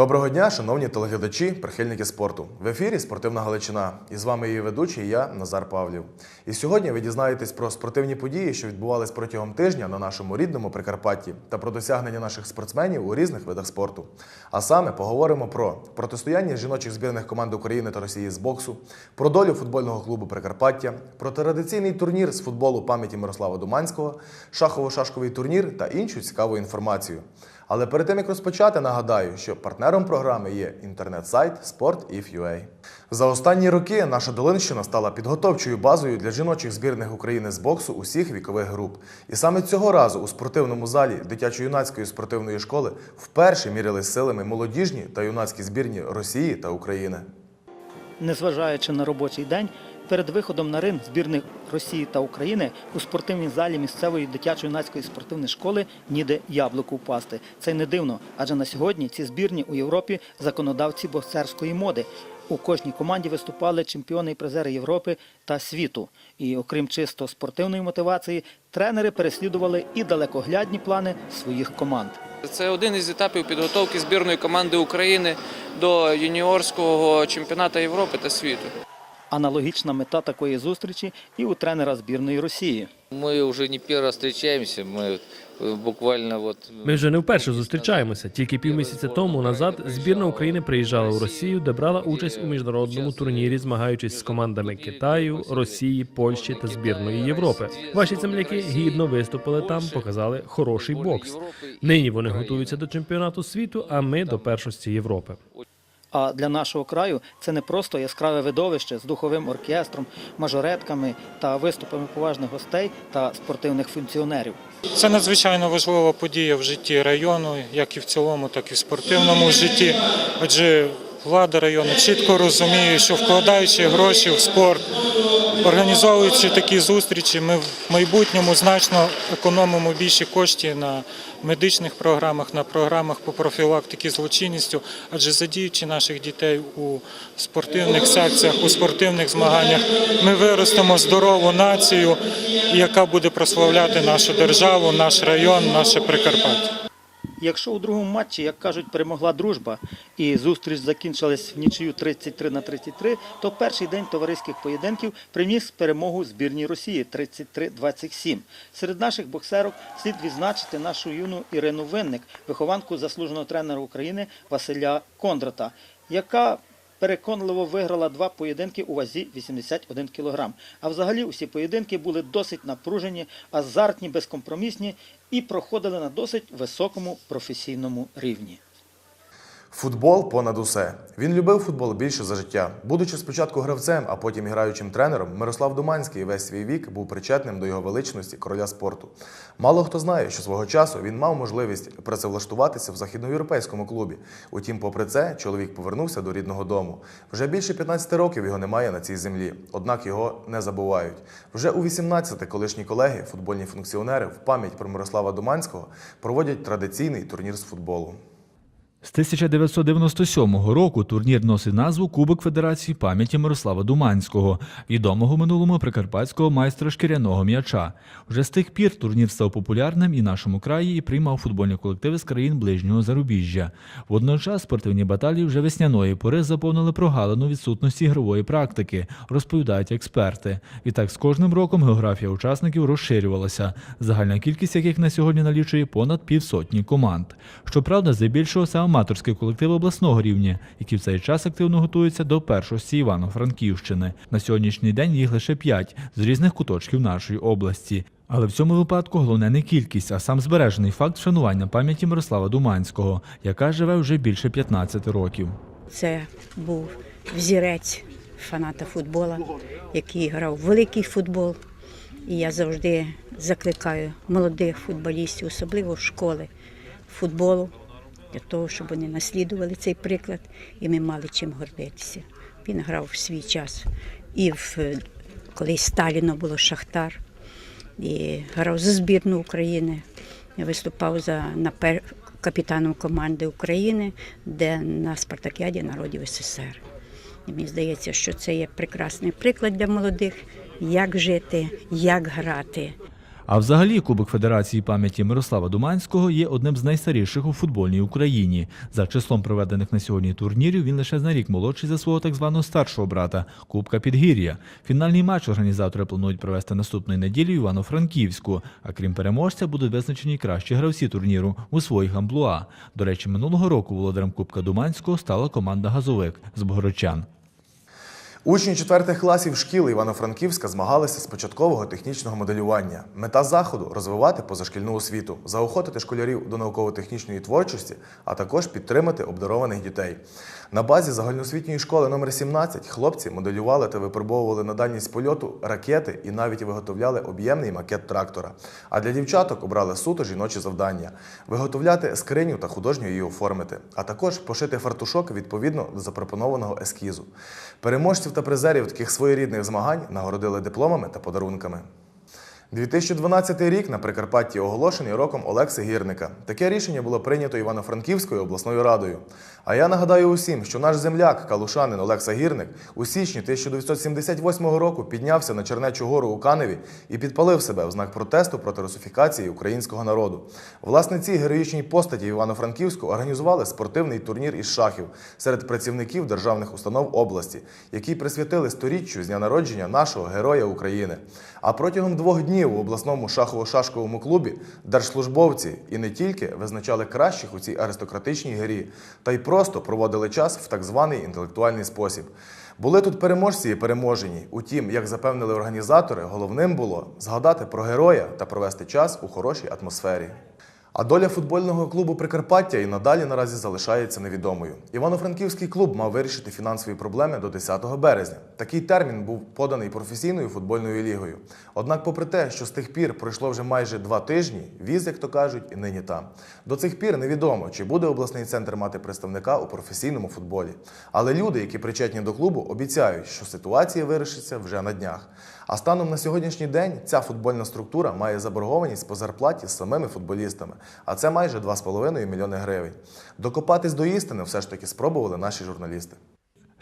Доброго дня, шановні телеглядачі, прихильники спорту. В ефірі Спортивна Галичина. І з вами її ведучий я, Назар Павлів. І сьогодні ви дізнаєтесь про спортивні події, що відбувались протягом тижня на нашому рідному Прикарпатті, та про досягнення наших спортсменів у різних видах спорту. А саме поговоримо про протистояння жіночих збірних команд України та Росії з боксу, про долю футбольного клубу Прикарпаття, про традиційний турнір з футболу пам'яті Мирослава Думанського, шахово-шашковий турнір та іншу цікаву інформацію. Але перед тим як розпочати, нагадаю, що партнером програми є інтернет-сайт Sport.if.ua. За останні роки наша Долинщина стала підготовчою базою для жіночих збірних України з боксу усіх вікових груп. І саме цього разу у спортивному залі дитячо-юнацької спортивної школи вперше мірялись силами молодіжні та юнацькі збірні Росії та України. Незважаючи на робочий день, перед виходом на ринг збірних Росії та України у спортивній залі місцевої дитячо-юнацької спортивної школи ніде яблуку впасти. Це не дивно, адже на сьогодні ці збірні у Європі законодавці боксерської моди. У кожній команді виступали чемпіони і призери Європи та світу. І окрім чисто спортивної мотивації, тренери переслідували і далекоглядні плани своїх команд. Це один із етапів підготовки збірної команди України до юніорського чемпіонату Європи та світу. Аналогічна мета такої зустрічі і у тренера збірної Росії. Мы уже не первый раз встречаемся, мы э, буквально вот... Ми вже не вперше зустрічаємося. Тільки півмісяця тому назад збірна України приїжджала у Росію, де брала участь у міжнародному турнірі, змагаючись з командами Китаю, Росії, Польщі та збірної Європи. Ваші земляки гідно виступили там, показали хороший бокс. Нині вони готуються до чемпіонату світу, а ми до першості Європи. А для нашого краю це не просто яскраве видовище з духовим оркестром, мажоретками та виступами поважних гостей та спортивних функціонерів. Це надзвичайно важлива подія в житті району, як і в цілому, так і в спортивному житті. Адже влада району чітко розуміє, що вкладаючи гроші в спорт, організовуючи такі зустрічі, ми в майбутньому значно економимо більше коштів на медичних програмах, на програмах по профілактиці злочинністю, адже задіючи наших дітей у спортивних секціях, у спортивних змаганнях, ми виростемо здорову націю, яка буде прославляти нашу державу, наш район, наше Прикарпаття. Якщо у другому матчі, як кажуть, перемогла дружба і зустріч закінчилась в нічию 33 на 33, то перший день товариських поєдинків приніс перемогу збірній Росії 33-27. Серед наших боксерок слід відзначити нашу юну Ірину Винник, вихованку заслуженого тренера України Василя Кондрата, яка переконливо виграла два поєдинки у вазі 81 кг. А взагалі усі поєдинки були досить напружені, азартні, безкомпромісні і проходили на досить високому професійному рівні. Футбол понад усе. Він любив футбол більше за життя. Будучи спочатку гравцем, а потім граючим тренером, Мирослав Думанський весь свій вік був причетним до його величності короля спорту. Мало хто знає, що свого часу він мав можливість працевлаштуватися в західноєвропейському клубі. Утім, попри це, чоловік повернувся до рідного дому. Вже більше 15 років його немає на цій землі, однак його не забувають. Вже у 18 колишні колеги, футбольні функціонери, в пам'ять про Мирослава Думанського проводять традиційний турнір з футболу. З 1997 року турнір носить назву Кубок Федерації пам'яті Мирослава Думанського, відомого минулому прикарпатського майстра шкіряного м'яча. Вже з тих пір турнір став популярним і в нашому краї і приймав футбольні колективи з країн ближнього зарубіжжя. Водночас спортивні баталії вже весняної пори заповнили прогалину відсутності ігрової практики, розповідають експерти. Відтак з кожним роком географія учасників розширювалася, загальна кількість яких на сьогодні налічує понад півсотні команд. Щоправда, здебільшого це аматорські колективи обласного рівня, які в цей час активно готуються до першості Івано-Франківщини. На сьогоднішній день їх лише п'ять з різних куточків нашої області. Але в цьому випадку головне не кількість, а сам збережений факт вшанування пам'яті Мирослава Думанського, яка живе вже більше 15 років. Це був взірець фаната футбола, який грав великий футбол. І я завжди закликаю молодих футболістів, особливо школи футболу, для того, щоб вони наслідували цей приклад, і ми мали чим гордитися. Він грав в свій час і в коли Сталіно було Шахтар, і грав за збірну України. Виступав за на капітаном команди України, де на Спартакіаді народів СССР. І мені здається, що це є прекрасний приклад для молодих, як жити, як грати. А взагалі Кубок Федерації пам'яті Мирослава Думанського є одним з найстаріших у футбольній Україні. За числом проведених на сьогодні турнірів він лише на рік молодший за свого так званого старшого брата Кубка Підгір'я. Фінальний матч організатори планують провести наступної неділі в Івано-Франківську. А крім переможця, будуть визначені кращі гравці турніру у своїх амплуа. До речі, минулого року володарем Кубка Думанського стала команда Газовик з Богородчан. Учні четвертих класів шкіли Івано-Франківська змагалися з початкового технічного моделювання. Мета заходу розвивати позашкільну освіту, заохотити школярів до науково-технічної творчості, а також підтримати обдарованих дітей. На базі загальноосвітньої школи номер 17 хлопці моделювали та випробовували на дальність польоту ракети і навіть виготовляли об'ємний макет трактора. А для дівчаток обрали суто жіночі завдання: виготовляти скриню та художньо її оформити, а також пошити фартушок відповідно до запропонованого ескізу. Переможців та призерів таких своєрідних змагань нагородили дипломами та подарунками. 2012 рік на Прикарпатті оголошений роком Олекси Гірника. Таке рішення було прийнято Івано-Франківською обласною радою. А я нагадаю усім, що наш земляк, калушанин Олекса Гірник, у січні 1978 року піднявся на Чернечу гору у Каневі і підпалив себе в знак протесту проти русифікації українського народу. Власне, цій героїчній постаті Івано-Франківську організували спортивний турнір із шахів серед працівників державних установ області, який присвятили сторіччю з дня народження нашого героя України. А протягом двох днів у обласному шахово-шашковому клубі держслужбовці і не тільки визначали кращих у цій аристократичній грі, та й просто проводили час в так званий інтелектуальний спосіб. Були тут переможці і переможені. Утім, як запевнили організатори, головним було згадати про героя та провести час у хорошій атмосфері. А доля футбольного клубу Прикарпаття і надалі наразі залишається невідомою. Івано-Франківський клуб мав вирішити фінансові проблеми до 10 березня. Такий термін був поданий професійною футбольною лігою. Однак, попри те, що з тих пір пройшло вже майже два тижні, віз, як то кажуть, і нині там. До цих пір невідомо, чи буде обласний центр мати представника у професійному футболі. Але люди, які причетні до клубу, обіцяють, що ситуація вирішиться вже на днях. А станом на сьогоднішній день ця футбольна структура має заборгованість по зарплаті з самими футболістами, а це майже 2,5 мільйони гривень. Докопатись до істини все ж таки спробували наші журналісти.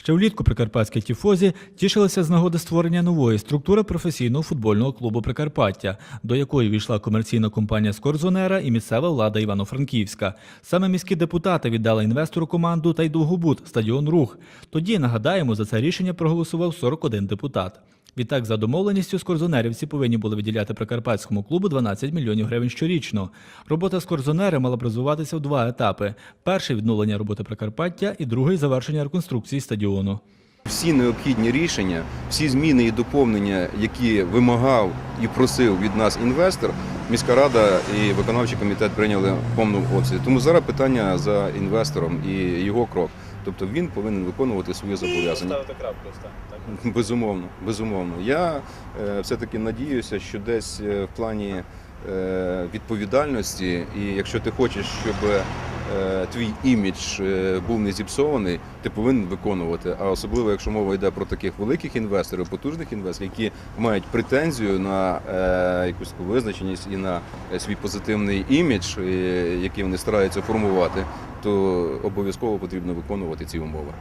Ще влітку прикарпатські тіфозі тішилися з нагоди створення нової структури професійного футбольного клубу Прикарпаття, до якої війшла комерційна компанія Скорзонера і місцева влада Івано-Франківська. Саме міські депутати віддали інвестору команду та й Довгобуд стадіон Рух. Тоді нагадаємо, за це рішення проголосував 41 депутат. Відтак, за домовленістю, скорзонерівці повинні були виділяти прикарпатському клубу 12 мільйонів гривень щорічно. Робота скорзонери мала б розвиватися в два етапи: перший відновлення роботи Прикарпаття і другий завершення реконструкції стадіону. Всі необхідні рішення, всі зміни і доповнення, які вимагав і просив від нас інвестор, міська рада і виконавчий комітет прийняли в повному обсязі. Тому зараз питання за інвестором і його крок. Тобто він повинен виконувати свої зобов'язання. Безумовно, безумовно. Я е, все-таки надіюся, що десь е, в плані відповідальності, і якщо ти хочеш, щоб е, твій імідж е, був не зіпсований, ти повинен виконувати. А особливо, якщо мова йде про таких великих інвесторів, потужних інвесторів, які мають претензію на е, якусь визначеність і на е, свій позитивний імідж, е, який вони стараються формувати, то обов'язково потрібно виконувати ці умови.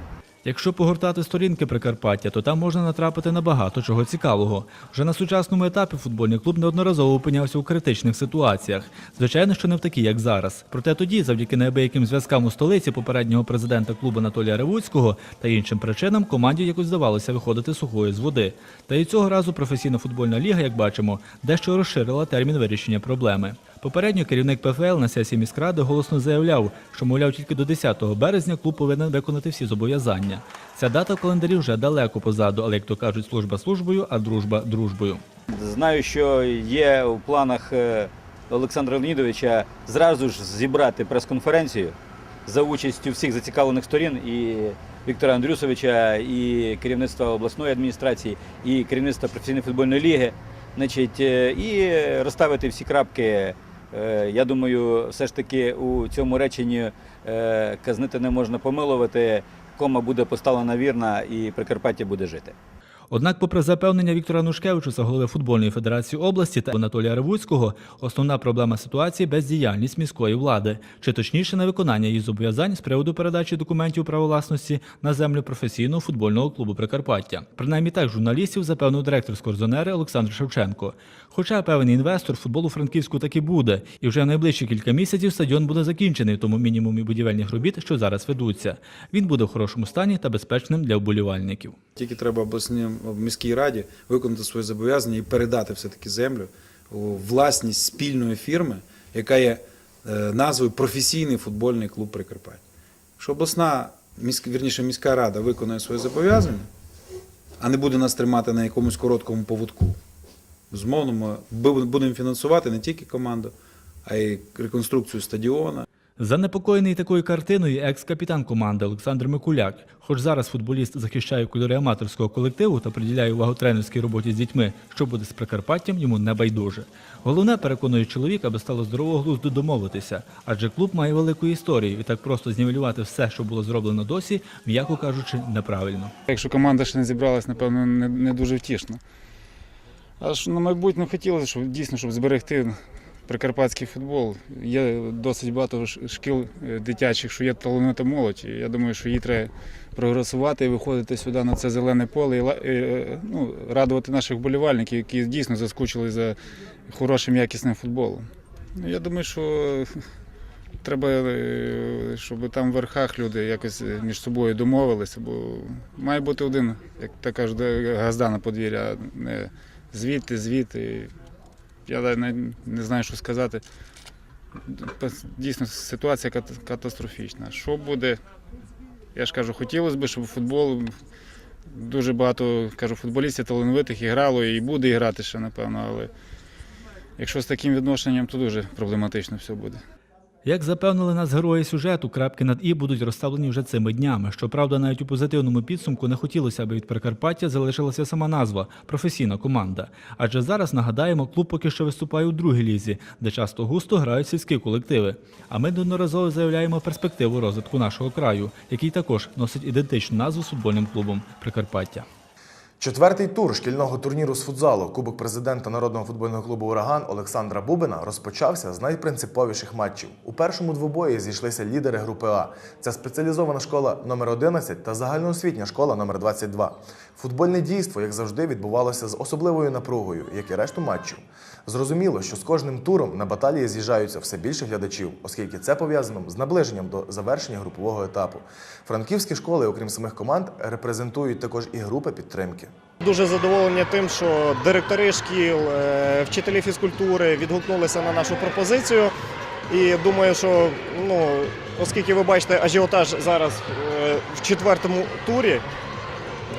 Якщо погортати сторінки Прикарпаття, то там можна натрапити на багато чого цікавого. Вже на сучасному етапі футбольний клуб неодноразово опинявся у критичних ситуаціях. Звичайно, що не в такі, як зараз. Проте тоді, завдяки неабияким зв'язкам у столиці попереднього президента клубу Анатолія Ревуцького та іншим причинам, команді якось здавалося виходити сухою з води. Та і цього разу професійна футбольна ліга, як бачимо, дещо розширила термін вирішення проблеми. Попередньо керівник ПФЛ на сесії міськради голосно заявляв, що, мовляв, тільки до 10 березня клуб повинен виконати всі зобов'язання. Ця дата в календарі вже далеко позаду, але як то кажуть, служба службою, а дружба дружбою. Знаю, що є у планах е, Олександра Леонідовича зразу ж зібрати прес-конференцію за участю всіх зацікавлених сторін і Віктора Андрюсовича, і керівництва обласної адміністрації, і керівництва професійної футбольної ліги. Значить, е, і розставити всі крапки. Е, Я думаю, все ж таки у цьому реченні е, казнити не можна помилувати. Кома буде поставлена вірна, і Прикарпаття буде жити. Однак, попри запевнення Віктора Нушкевичуса, голови футбольної федерації області та Анатолія Ревуцького, основна проблема ситуації бездіяльність міської влади, чи точніше невиконання її зобов'язань з приводу передачі документів право власності на землю професійного футбольного клубу Прикарпаття. Принаймні так журналістів запевнив директор з Корзонери Олександр Шевченко. Хоча певний інвестор футболу Франківську таки буде, і вже в найближчі кілька місяців стадіон буде закінчений в тому мінімумі будівельних робіт, що зараз ведуться. Він буде в хорошому стані та безпечним для вболівальників. Тільки треба обласній міській раді виконати свої зобов'язання і передати все-таки землю у власність спільної фірми, яка є е, назвою професійний футбольний клуб Прикарпаття. Якщо обласна вірніше, міська рада виконує свої зобов'язання, а не буде нас тримати на якомусь короткому поводку, безумовно, ми будемо фінансувати не тільки команду, а й реконструкцію стадіона. Занепокоєний такою картиною екс-капітан команди Олександр Микуляк. Хоч зараз футболіст захищає кольори аматорського колективу та приділяє увагу тренерській роботі з дітьми, що буде з Прикарпаттям, йому не байдуже. Головне, переконує чоловік, аби стало здорового глузду домовитися, адже клуб має велику історію, і так просто знівелювати все, що було зроблено досі, м'яко кажучи, неправильно. Якщо команда ще не зібралась, напевно, не, не дуже втішно. А ж на майбутнє хотілося, щоб дійсно щоб зберегти прикарпатський футбол. Є досить багато шкіл е, дитячих, що є талановита молодь. І я думаю, що їй треба прогресувати і виходити сюди на це зелене поле і е, ну, радувати наших вболівальників, які дійсно заскучили за хорошим якісним футболом. Ну, Я думаю, що треба, е, щоб там в верхах люди якось між собою домовилися, бо має бути один, як так кажуть, газда на подвір'я, а не звідти, звідти. Я навіть не знаю, що сказати. Дійсно, ситуація катастрофічна. Що буде? Я ж кажу, хотілося б, щоб футбол дуже багато кажу, футболістів талановитих і грало, і буде грати ще, напевно, але якщо з таким відношенням, то дуже проблематично все буде. Як запевнили нас герої сюжету, крапки над і будуть розставлені вже цими днями. Щоправда, навіть у позитивному підсумку не хотілося, аби від Прикарпаття залишилася сама назва професійна команда. Адже зараз нагадаємо, клуб поки що виступає у другій лізі, де часто густо грають сільські колективи. А ми неодноразово заявляємо перспективу розвитку нашого краю, який також носить ідентичну назву з футбольним клубом Прикарпаття. Четвертий тур шкільного турніру з футзалу Кубок президента народного футбольного клубу Ураган Олександра Бубина розпочався з найпринциповіших матчів. У першому двобої зійшлися лідери групи А. Це спеціалізована школа номер 11 та загальноосвітня школа номер 22. Футбольне дійство, як завжди, відбувалося з особливою напругою, як і решту матчів. Зрозуміло, що з кожним туром на баталії з'їжджаються все більше глядачів, оскільки це пов'язано з наближенням до завершення групового етапу. Франківські школи, окрім самих команд, репрезентують також і групи підтримки. Дуже задоволені тим, що директори шкіл, е, вчителі фізкультури відгукнулися на нашу пропозицію. І думаю, що ну, оскільки ви бачите ажіотаж зараз е, в четвертому турі,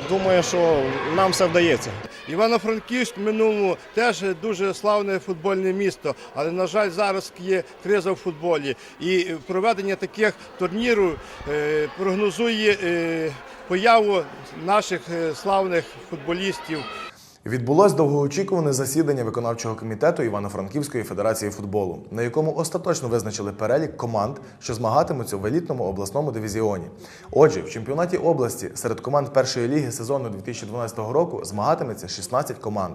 думаю, що нам все вдається. Івано-Франківськ в минулому теж дуже славне футбольне місто, але на жаль, зараз є криза в футболі. І проведення таких турнірів е, прогнозує е, появу наших е, славних футболістів. Відбулось довгоочікуване засідання виконавчого комітету Івано-Франківської федерації футболу, на якому остаточно визначили перелік команд, що змагатимуться в елітному обласному дивізіоні. Отже, в чемпіонаті області серед команд першої ліги сезону 2012 року змагатиметься 16 команд.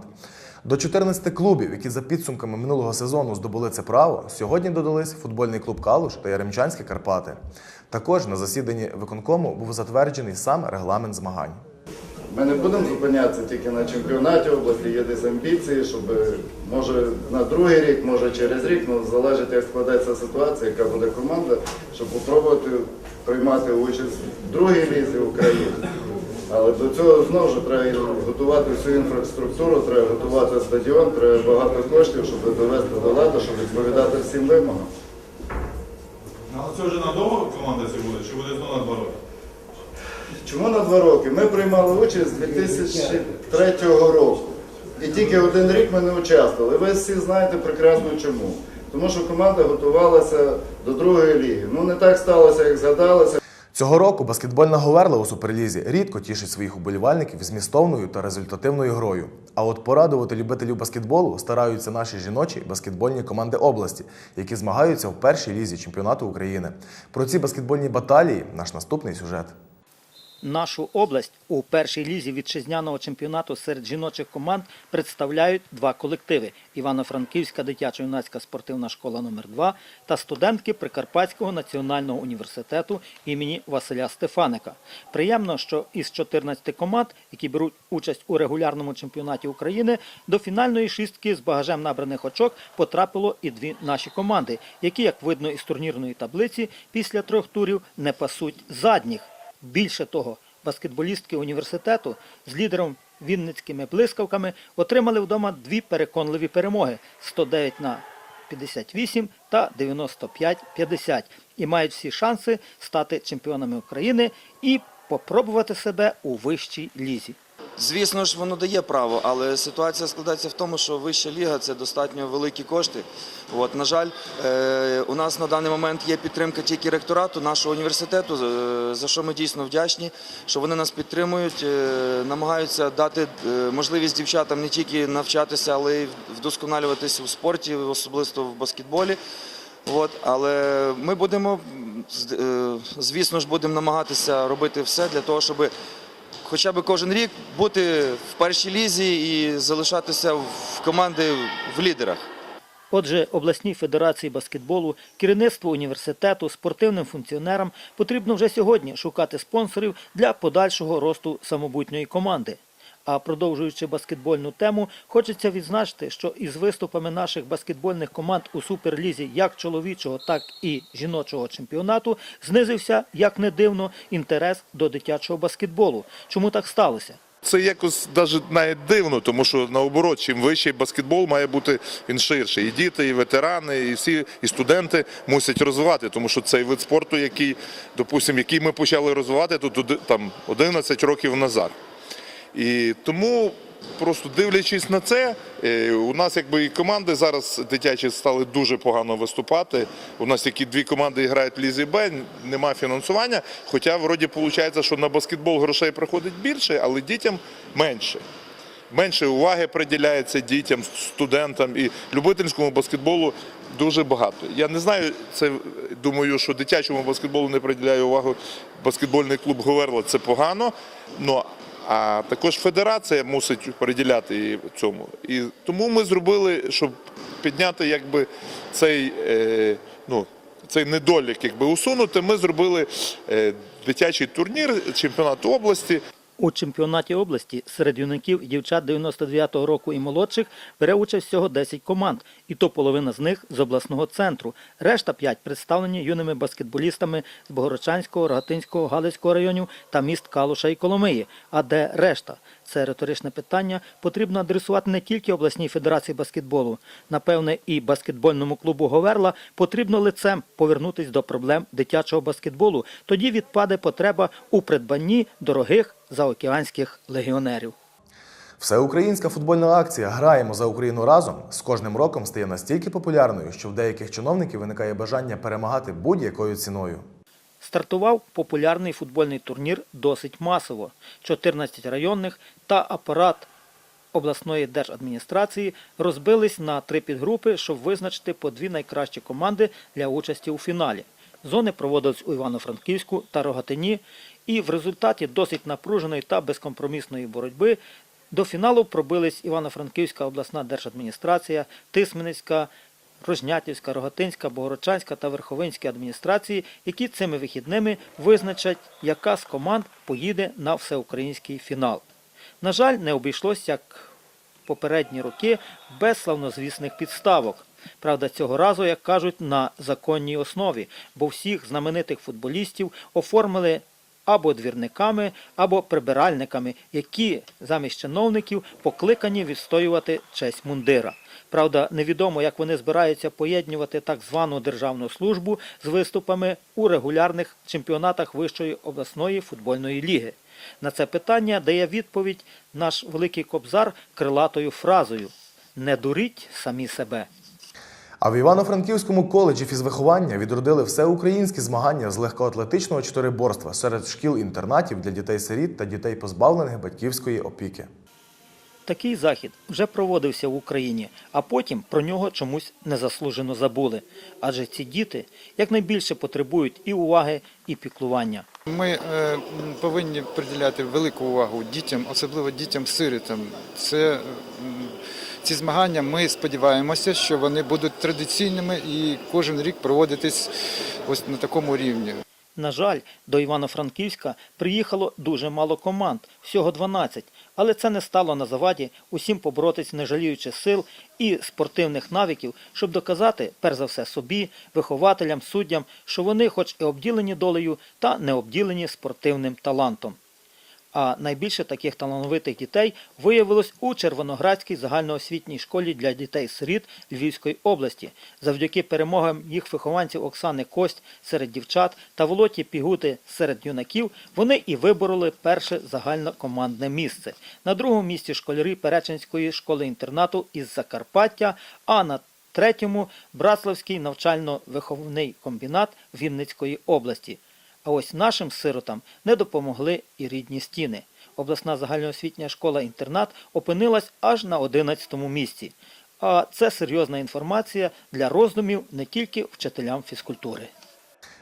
До 14 клубів, які за підсумками минулого сезону здобули це право, сьогодні додались футбольний клуб Калуш та Яремчанські Карпати. Також на засіданні виконкому був затверджений сам регламент змагань. Ми не будемо зупинятися тільки на чемпіонаті області, є десь амбіції, щоб може на другий рік, може через рік, ну залежить, як складеться ситуація, яка буде команда, щоб спробувати приймати участь в другій лізі України. Але до цього знову ж треба готувати всю інфраструктуру, треба готувати стадіон, треба багато коштів, щоб довести до ладу, щоб відповідати всім вимогам. Але це вже надовго команда ця буде, чи буде знову на два роки? Чому на два роки? Ми приймали участь з 2003 року. І тільки один рік ми не участвували. Ви всі знаєте прекрасно чому. Тому що команда готувалася до другої ліги. Ну не так сталося, як згадалося. Цього року баскетбольна говерла у суперлізі рідко тішить своїх уболівальників змістовною та результативною грою. А от порадувати любителів баскетболу стараються наші жіночі баскетбольні команди області, які змагаються в першій лізі чемпіонату України. Про ці баскетбольні баталії наш наступний сюжет. Нашу область у першій лізі вітчизняного чемпіонату серед жіночих команд представляють два колективи: Івано-Франківська дитячо-юнацька спортивна школа номер 2 та студентки Прикарпатського національного університету імені Василя Стефаника. Приємно, що із 14 команд, які беруть участь у регулярному чемпіонаті України, до фінальної шістки з багажем набраних очок потрапило і дві наші команди, які, як видно із турнірної таблиці, після трьох турів не пасуть задніх. Більше того, баскетболістки університету з лідером Вінницькими блискавками отримали вдома дві переконливі перемоги 109 на 58 та 95-50 і мають всі шанси стати чемпіонами України і попробувати себе у вищій лізі. Звісно ж, воно дає право, але ситуація складається в тому, що вища ліга це достатньо великі кошти. От, на жаль, е, у нас на даний момент є підтримка тільки ректорату нашого університету, е, за що ми дійсно вдячні, що вони нас підтримують, е, намагаються дати можливість дівчатам не тільки навчатися, але й вдосконалюватися у спорті, особливо в баскетболі. От, але ми будемо, звісно ж, будемо намагатися робити все для того, щоб хоча б кожен рік бути в першій лізі і залишатися в команди в лідерах. Отже, обласній федерації баскетболу, керівництву університету, спортивним функціонерам потрібно вже сьогодні шукати спонсорів для подальшого росту самобутньої команди. А продовжуючи баскетбольну тему, хочеться відзначити, що із виступами наших баскетбольних команд у суперлізі як чоловічого, так і жіночого чемпіонату знизився, як не дивно, інтерес до дитячого баскетболу. Чому так сталося? Це якось навіть навіть дивно, тому що наоборот, чим вищий баскетбол має бути він ширший. І діти, і ветерани, і всі, і студенти мусять розвивати, тому що цей вид спорту, який, допустимо, який ми почали розвивати тут там 11 років назад. І тому, просто дивлячись на це, е, у нас якби і команди зараз дитячі стали дуже погано виступати. У нас тільки дві команди грають в Лізі Б, немає фінансування. Хоча вроді виходить, що на баскетбол грошей приходить більше, але дітям менше. Менше уваги приділяється дітям, студентам і любительському баскетболу дуже багато. Я не знаю, це думаю, що дитячому баскетболу не приділяє увагу баскетбольний клуб Говерла. Це погано. Ну, а також федерація мусить приділяти її цьому. І тому ми зробили, щоб підняти якби цей, е, ну, цей недолік, якби усунути. Ми зробили е, дитячий турнір чемпіонату області. У чемпіонаті області серед юнаків і дівчат 99-го року і молодших бере участь всього 10 команд, і то половина з них з обласного центру. Решта 5 представлені юними баскетболістами з Богородчанського, Рогатинського, Галицького районів та міст Калуша і Коломиї. А де решта? Це риторичне питання потрібно адресувати не тільки обласній федерації баскетболу. Напевне, і баскетбольному клубу Говерла потрібно лицем повернутися до проблем дитячого баскетболу. Тоді відпаде потреба у придбанні дорогих заокеанських легіонерів. Всеукраїнська футбольна акція Граємо за Україну разом з кожним роком стає настільки популярною, що в деяких чиновників виникає бажання перемагати будь-якою ціною. Стартував популярний футбольний турнір досить масово. 14 районних та апарат обласної держадміністрації розбились на три підгрупи, щоб визначити по дві найкращі команди для участі у фіналі. Зони проводились у Івано-Франківську та Рогатині, і в результаті досить напруженої та безкомпромісної боротьби до фіналу пробились Івано-Франківська обласна держадміністрація, Тисменецька, Рожнятівська, Рогатинська, Богородчанська та Верховинські адміністрації, які цими вихідними визначать, яка з команд поїде на всеукраїнський фінал. На жаль, не обійшлось, як попередні роки, без славнозвісних підставок. Правда, цього разу, як кажуть, на законній основі, бо всіх знаменитих футболістів оформили або двірниками, або прибиральниками, які замість чиновників покликані відстоювати честь мундира. Правда, невідомо, як вони збираються поєднувати так звану державну службу з виступами у регулярних чемпіонатах Вищої обласної футбольної ліги. На це питання дає відповідь наш великий кобзар крилатою фразою Не дуріть самі себе. А в Івано-Франківському коледжі фізвиховання відродили всеукраїнські змагання з легкоатлетичного чотириборства серед шкіл-інтернатів для дітей-сиріт та дітей, позбавлених батьківської опіки. Такий захід вже проводився в Україні, а потім про нього чомусь незаслужено забули. Адже ці діти якнайбільше потребують і уваги, і піклування. Ми е, повинні приділяти велику увагу дітям, особливо дітям-сирітам. Це ці змагання. Ми сподіваємося, що вони будуть традиційними і кожен рік проводитись ось на такому рівні. На жаль, до Івано-Франківська приїхало дуже мало команд, всього 12. Але це не стало на заваді усім поборотись, не жаліючи сил і спортивних навиків, щоб доказати, перш за все, собі, вихователям, суддям, що вони, хоч і обділені долею, та не обділені спортивним талантом. А найбільше таких талановитих дітей виявилось у Червоноградській загальноосвітній школі для дітей-сиріт Львівської області. Завдяки перемогам їх вихованців Оксани Кость серед дівчат та Волоті Пігути серед юнаків вони і вибороли перше загальнокомандне місце. На другому місці школярі Перечинської школи-інтернату із Закарпаття, а на третьому Братславський навчально-виховний комбінат Вінницької області. А ось нашим сиротам не допомогли і рідні стіни. Обласна загальноосвітня школа-інтернат опинилась аж на 11-му місці. А це серйозна інформація для роздумів не тільки вчителям фізкультури.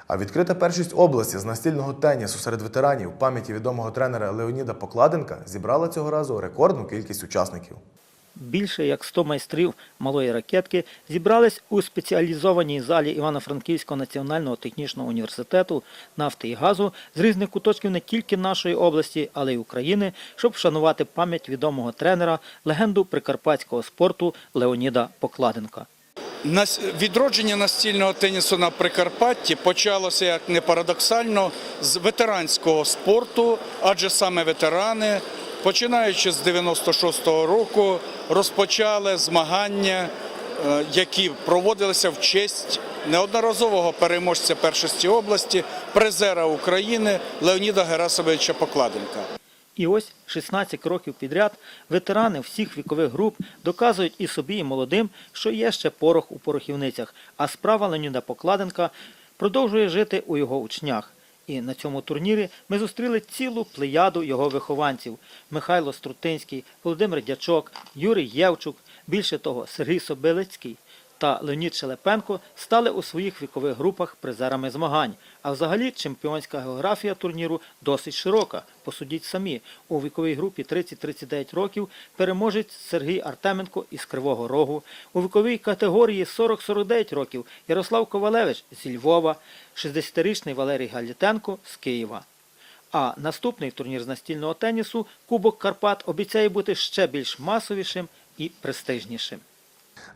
А відкрита першість області з настільного тенісу серед ветеранів пам'яті відомого тренера Леоніда Покладенка зібрала цього разу рекордну кількість учасників. Більше як 100 майстрів малої ракетки зібрались у спеціалізованій залі Івано-Франківського національного технічного університету нафти і газу з різних куточків не тільки нашої області, але й України, щоб вшанувати пам'ять відомого тренера, легенду прикарпатського спорту Леоніда Покладенка. Відродження настільного тенісу на Прикарпатті почалося, як не парадоксально, з ветеранського спорту, адже саме ветерани, починаючи з 96-го року, розпочали змагання, е, які проводилися в честь неодноразового переможця першості області, призера України Леоніда Герасовича Покладенка. І ось 16 років підряд ветерани всіх вікових груп доказують і собі, і молодим, що є ще порох у порохівницях, а справа Леоніда Покладенка продовжує жити у його учнях. І на цьому турнірі ми зустріли цілу плеяду його вихованців: Михайло Струтинський, Володимир Дячок, Юрій Євчук, більше того, Сергій Собилицький та Леонід Шелепенко стали у своїх вікових групах призерами змагань. А взагалі чемпіонська географія турніру досить широка. Посудіть самі. У віковій групі 30-39 років переможець Сергій Артеменко із Кривого Рогу. У віковій категорії 40-49 років Ярослав Ковалевич зі Львова, 60-річний Валерій Галітенко з Києва. А наступний турнір з настільного тенісу Кубок Карпат обіцяє бути ще більш масовішим і престижнішим.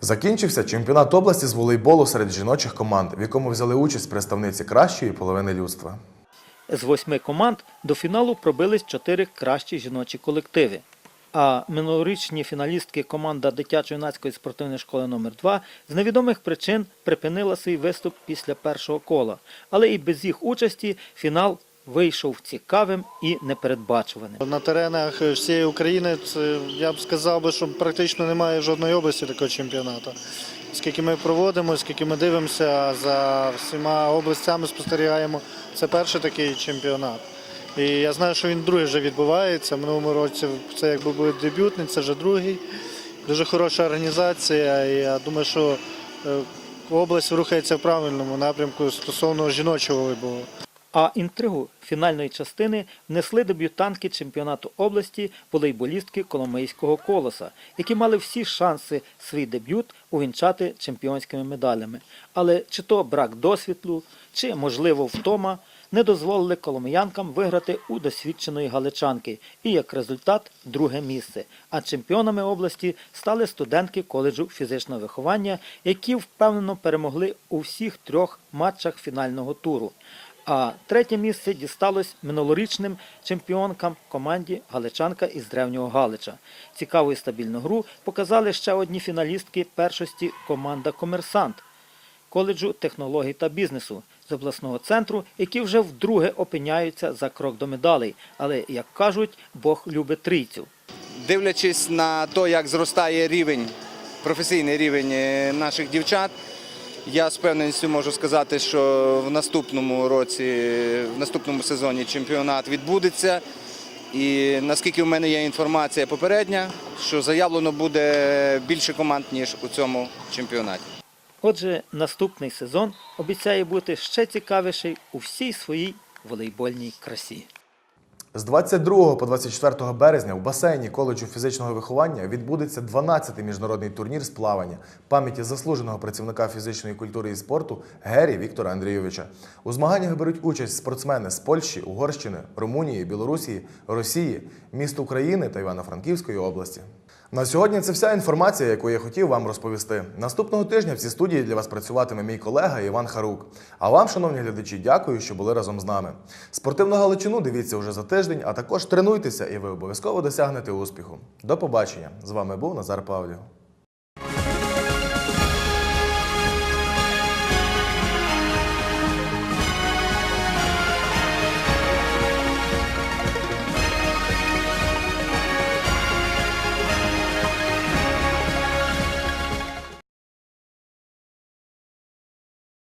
Закінчився чемпіонат області з волейболу серед жіночих команд, в якому взяли участь представниці кращої половини людства. З восьми команд до фіналу пробились чотири кращі жіночі колективи. А минулорічні фіналістки команда дитячо-юнацької спортивної школи номер 2 з невідомих причин припинила свій виступ після першого кола. Але і без їх участі фінал вийшов цікавим і непередбачуваним. На теренах всієї України це, я б сказав би, що практично немає жодної області такого чемпіонату. Скільки ми проводимо, скільки ми дивимося за всіма областями, спостерігаємо. Це перший такий чемпіонат. І я знаю, що він другий вже відбувається. В минулому році це якби був дебютний, це вже другий. Дуже хороша організація. І я думаю, що е, область рухається в правильному напрямку стосовно жіночого волейболу. А інтригу фінальної частини внесли дебютантки чемпіонату області волейболістки Коломийського колоса, які мали всі шанси свій дебют увінчати чемпіонськими медалями. Але чи то брак досвіду, чи можливо втома не дозволили коломиянкам виграти у досвідченої галичанки і як результат друге місце. А чемпіонами області стали студентки коледжу фізичного виховання, які впевнено перемогли у всіх трьох матчах фінального туру. А третє місце дісталось минулорічним чемпіонкам команді Галичанка із Древнього Галича. Цікаву і стабільну гру показали ще одні фіналістки першості команда Комерсант коледжу технологій та бізнесу з обласного центру, які вже вдруге опиняються за крок до медалей. Але, як кажуть, Бог любить трійцю. Дивлячись на те, як зростає рівень, професійний рівень е, наших дівчат, я з певністю можу сказати, що в наступному році, в наступному сезоні чемпіонат відбудеться. І наскільки в мене є інформація попередня, що заявлено буде більше команд, ніж у цьому чемпіонаті. Отже, наступний сезон обіцяє бути ще цікавіший у всій своїй волейбольній красі. З 22 по 24 березня в басейні коледжу фізичного виховання відбудеться 12-й міжнародний турнір з плавання пам'яті заслуженого працівника фізичної культури і спорту Гері Віктора Андрійовича. У змаганнях беруть участь спортсмени з Польщі, Угорщини, Румунії, Білорусі, Росії, міст України та Івано-Франківської області. На сьогодні це вся інформація, яку я хотів вам розповісти. Наступного тижня в цій студії для вас працюватиме мій колега Іван Харук. А вам, шановні глядачі, дякую, що були разом з нами. Спортивну галичину дивіться вже за тиждень, а також тренуйтеся, і ви обов'язково досягнете успіху. До побачення! З вами був Назар Павлів.